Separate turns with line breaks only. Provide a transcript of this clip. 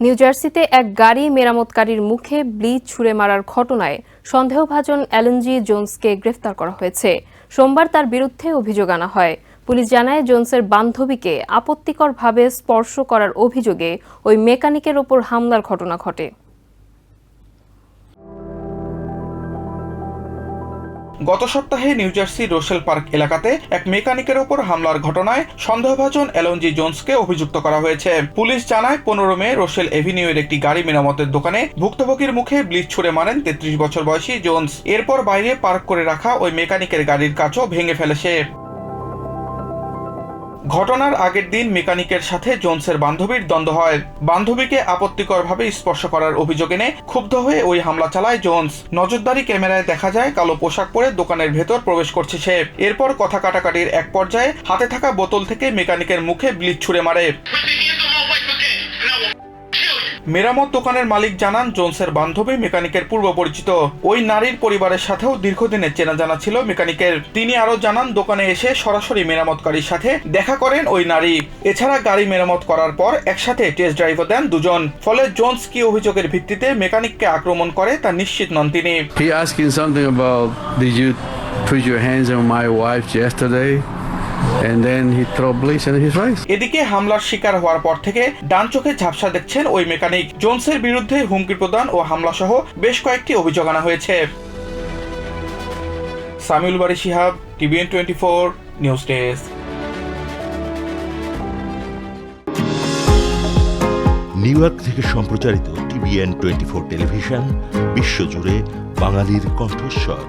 New জার্সিতে এক গাড়ি মেরামতকারীর মুখে ব্লিচ ছুড়ে মারার ঘটনায় সন্দেহভাজন অ্যালেনজি জোন্সকে গ্রেফতার করা হয়েছে। সোমবার তার বিরুদ্ধে অভিযোগ আনা হয়। পুলিশ জানায়, জোন্সের বান্ধবীকে আপত্তিকরভাবে স্পর্শ করার অভিযোগে ওই মেকানিকের ওপর হামলার ঘটনা ঘটে।
গত সপ্তাহে নিউ জার্সি রোশেল পার্ক এলাকাতে এক মেকানিকের ওপর হামলার ঘটনায় সন্দেহভাজন অ্যালনজি জোনসকে অভিযুক্ত করা হয়েছে। পুলিশ জানায়, পনেরো মে রোশেল এর একটি গাড়ি মেরামতের দোকানে ভুক্তভোগীর মুখে ব্লিচ ছুড়ে মারেন তেত্রিশ বছর বয়সী জোন্স। এরপর বাইরে পার্ক করে রাখা ওই মেকানিকের গাড়ির কাছও ভেঙে ফেলে সে ঘটনার আগের দিন মেকানিকের সাথে জোনসের বান্ধবীর দ্বন্দ্ব হয়। বান্ধবীকে আপত্তিকরভাবে স্পর্শ করার অভিযোগ এনে ক্ষুব্ধ হয়ে ওই হামলা চালায় জোনস। নজরদারি ক্যামেরায় দেখা যায়, কালো পোশাক পরে দোকানের ভেতর প্রবেশ করছে সে। এরপর কথা কাটাকাটির এক পর্যায়ে হাতে থাকা বোতল থেকে মেকানিকের মুখে ব্লিচ ছুড়ে মারে। মেরামত দোকানের মালিক জানান, জোনসের বান্ধবী মেকানিকের পূর্ব পরিচিত। ওই নারীর পরিবারের সাথেও দীর্ঘদিনের চেনা জানা ছিল মেকানিকের। তিনি আরও জানান, দোকানে এসে সরাসরি মেরামতকারীর সাথে দেখা করেন ওই নারী। এছাড়া গাড়ি মেরামত করার পর একসাথে টেস্ট ড্রাইভও দেন দুজন। ফলে জোনস কি অভিযোগের ভিত্তিতে মেকানিককে আক্রমণ করে তা নিশ্চিত নন তিনি।
Put your hands on my wife yesterday? And then he throw bleach in his face.
এদিকে হামলার শিকার হওয়ার পর থেকে ডান চোখে ঝাপসা দেখছেন ওই মেকানিক। জোনসের বিরুদ্ধে হুমকি প্রদান ও হামলা সহ বেশ কয়েকটি অভিযোগ আনা হয়েছে। Samiul Bari Shihab TVN twenty four news desk.
New York থেকে সম্প্রচারিত টিভিএন টোয়েন্টি ফোর টেলিভিশন বিশ্বজুড়ে বাঙালির কণ্ঠস্বর।